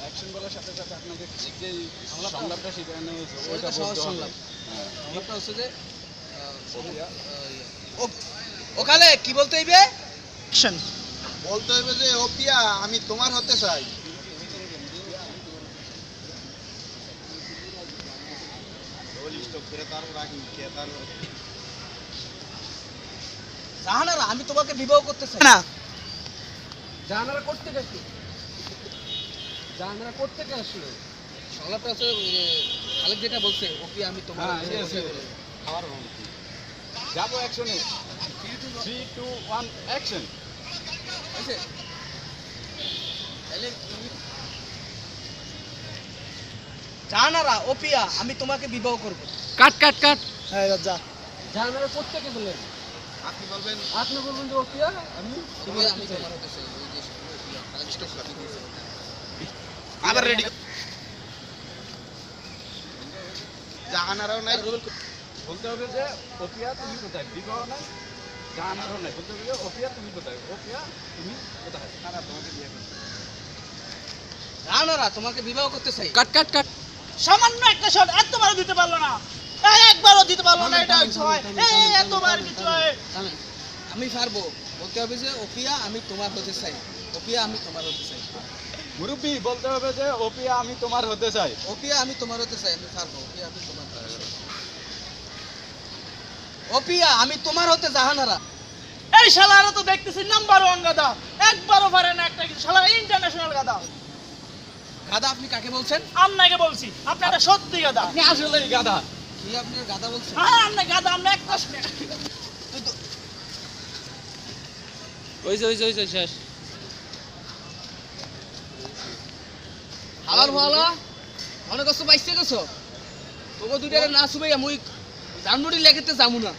Action বলার সাথে সাথে আপনাকে ঠিক যে সংলাপটা শেখানো ওইটা ওইটা সহজ সংলাপ। হ্যাঁ। হচ্ছে যে আহ, ওপিয়া। আহ, ও- ওখানে কি বলতে হইবে? বলতে হবে যে ওপিয়া আমি তোমার হতে চাই। জাহানারা আমি তোমাকে বিবাহ করতে চাই। না। জাহানারা করতে গেছি? জাহানারা করতে আসলো? সংলাপটা হচ্ছে খালেক যেটা বলছে ওকে আমি তোমার হ্যাঁ, হতে yes, চাই। yes. খাওয়ার অনুমতি? যাব অ্যাকশনে থ্রি টু ওয়ান অ্যাকশন হয়েছে? তাহলে জাহানারা ওপিয়া আমি তোমাকে বিবাহ করব। কাট কাট কাট। হ্যাঁ যা। জাহানারা করতে কে বললেন? আপনি বলবেন আপনি বলবেন যে ওপিয়া আমি আমি তোমার হতে চাই ওই যে ওপিয়া, খালেক যেটা বলছে। আবার রেডি জাহানারাও নাই বলতে হবে যে ওপিয়া তুমি কোথায় বিবাহ নাই জানারও নাই বলতে হবে যে ওপিয়া তুমি কোথায় ওপিয়া তুমি কোথায় তোমাকে বিয়ে করতে জাহানারা তোমাকে বিবাহ করতে চাই কাট কাট কাট সামান্য একটা শট দিতে পারল না একবারও দিতে পারল না এটা হয় এতবার কিছু হয় আমি পারব বলতে হবে যে ওপিয়া আমি তোমার হতে চাই ওপিয়া আমি তোমার হতে চাই মুরব্বী বলতে হবে যে ওপিয়া আমি তোমার হতে চাই। ওপিয়া আমি তোমার হতে চাই আমি পারব ওপিয়া আমি তোমার ওপিয়া আমি তোমার হতে জাহানারা। এই শালারা তো দেখতেছি নাম্বার ওয়ান গাদা। একবারও পারে না একটা কিছু শালা ইন্টারন্যাশনাল গাদা। গাদা আপনি কাকে বলছেন? আপনাকে বলছি আপনি একটা সত্যি গাদা। আপনি আসলেই গাধা কি আপনি গাদা বলছেন? হ্যাঁ আপনি গাদা আমরা একটা ওই যে ওই যে ওই যে শেষ। ভালা? অনেক কষ্ট পাইছে গেছো? তোকে দুটো না শুবে মুই জানুরি লেগেতে যাব না।